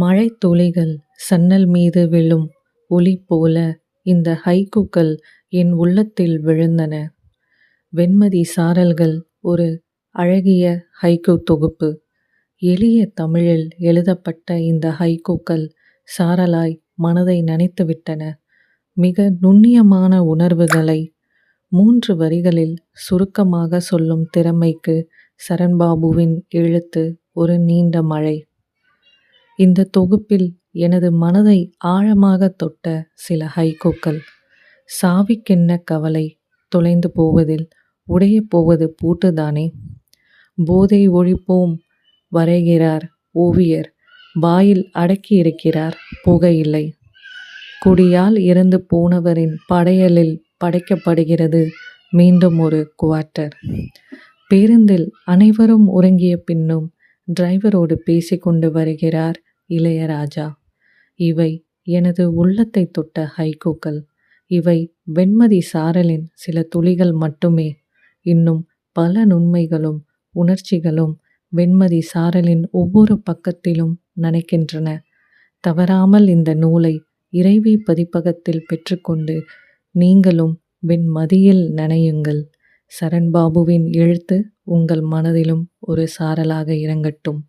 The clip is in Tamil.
மழை துளிகள் சன்னல் மீது விழும் ஒளி போல இந்த ஹைக்குக்கள் என் உள்ளத்தில் விழுந்தன. வெண்மதி சாரல்கள் ஒரு அழகிய ஹைக்கு தொகுப்பு. எளிய தமிழில் எழுதப்பட்ட இந்த ஹைக்குக்கள் சாரலாய் மனதை நனைத்துவிட்டன. மிக நுண்ணியமான உணர்வுகளை மூன்று வரிகளில் சுருக்கமாக சொல்லும் திறமைக்கு சரண்பாபுவின் எழுத்து ஒரு நீண்ட மழை. இந்த தொகுப்பில் எனது மனதை ஆழமாக தொட்ட சில ஹைகோக்கள் சாவிக்கென்ன கவலை தொலைந்து போவதில் உடைய போவது பூட்டுதானே. போதை ஒழிப்போம் வரைகிறார் ஓவியர் வாயில் அடக்கியிருக்கிறார் புகையில்லை குடியால் இறந்து போனவரின் படையலில் படைக்கப்படுகிறது மீண்டும் ஒரு குவார்ட்டர். பேருந்தில் அனைவரும் உறங்கிய பின்னும் டிரைவரோடு பேசிக்கொண்டு வருகிறார் இளையராஜா. இவை எனது உள்ளத்தை தொட்ட ஹைக்கூக்கள். இவை வெண்மதி சாரலின் சில துளிகள் மட்டுமே. இன்னும் பல நுண்மைகளும் உணர்ச்சிகளும் வெண்மதி சாரலின் ஒவ்வொரு பக்கத்திலும் நனைக்கின்றன. தவறாமல் இந்த நூலை இறைவி பதிப்பகத்தில் பெற்றுக்கொண்டு நீங்களும் வெண்மதியில் நனையுங்கள். சரண்பாபுவின் எழுத்து உங்கள் மனதிலும் ஒரு சாரலாக இறங்கட்டும்.